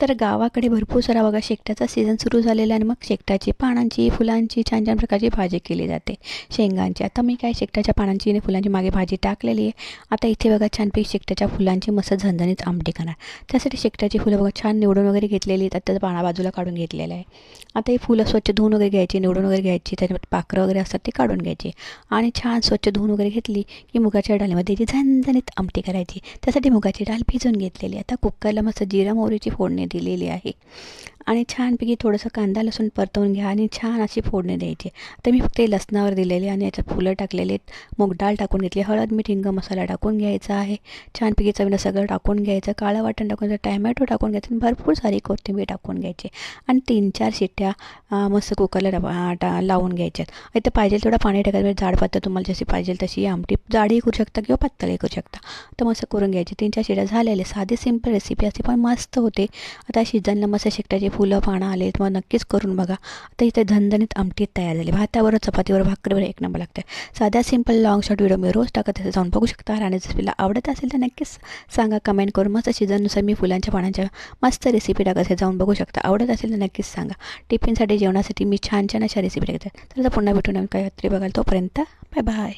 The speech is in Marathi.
तर गावाकडे भरपूर सारा बघा शेकट्याचा सीझन सुरू झालेला आणि मग शेकटाची पानांची फुलांची छान छान प्रकारची भाजी केली जाते. शेंगांची. आता मी काय शेकट्याच्या पानांची आणि फुलांची मागे भाजी टाकलेली आहे. आता इथे बघा छानपैकी शेकट्याच्या फुलांची मस्त झणझणीत आमटी करणार. त्यासाठी शेकट्याची फुलं बघा छान निवडून वगैरे घेतलेली आहेत. आता त्याचं पाना बाजूला काढून घेतलेलं आहे. आता ही फुलं स्वच्छ धुवून वगैरे घ्यायची निवडून वगैरे घ्यायची. त्याच्यामध्ये पाखरं वगैरे असतात ते काढून घ्यायची. आणि छान स्वच्छ धुवून वगैरे घेतली की मुगाच्या डालीमध्ये ती झणझणीत आमटी करायची. त्यासाठी मुगाची डाळ भिजून घेतलेली आता कुकरला मस्त जिरा मोहरीची फोडणी दिलेली आहे. आणि छानपैकी थोडंसं कांदा लसूण परतवून घ्या आणि छान अशी फोडणी द्यायची. आता मी फक्त लसणावर दिलेली आणि याच्यात फुलं टाकलेले आहेत. डाळ टाकून घेतली. हळद मीठ हिंग मसाला टाकून घ्यायचा आहे. छानपैकी चवीनं सगळं टाकून घ्यायचं. काळं वाटण टाकून घ्यायचं. टॅमॅटो टाकून घ्यायचं. आणि भरपूर सारी कोथिंबीर टाकून घ्यायची. आणि तीन चार शिट्ट्या मस्त कुकरला डबा टा लावून घ्यायच्यात. इथं पाहिजे तेवढं पाणी टाकायचं म्हणजे जाड पातळ तुम्हाला जशी पाहिजे तशी आमटी जाडही करू शकता किंवा पातळही करू शकता. तर मस्त करून घ्यायची. तीन चार शिट्ट्या झालेले साधी सिंपल रेसिपी असते पण मस्त होते. आता शिजनला मस्त शेकटाची फुलं पानं आले मग नक्कीच करून बघा. आता इथे धनधणीत आमटी तयार झाली. भातावर चपातीवर भाकरीवर एक नंबर लागते साध्या सिंपल लॉंग शॉर्ट व्हिडिओ मी रोज टाकत असे जाऊन बघू शकता. आणि रेसिपीला आवडत असेल तर नक्कीच सांगा कमेंट करून मस्त सीझननुसार मी फुलांच्या पानांच्या मस्त रेसिपी टाकत असे जाऊन बघू शकता. आवडत असेल तर नक्कीच सांगा. टिफिनसाठी जेवणासाठी मी छान छान अशा रेसिपी टाकते. तर पुन्हा भेटून नवीन काय बघाल. तोपर्यंत बाय बाय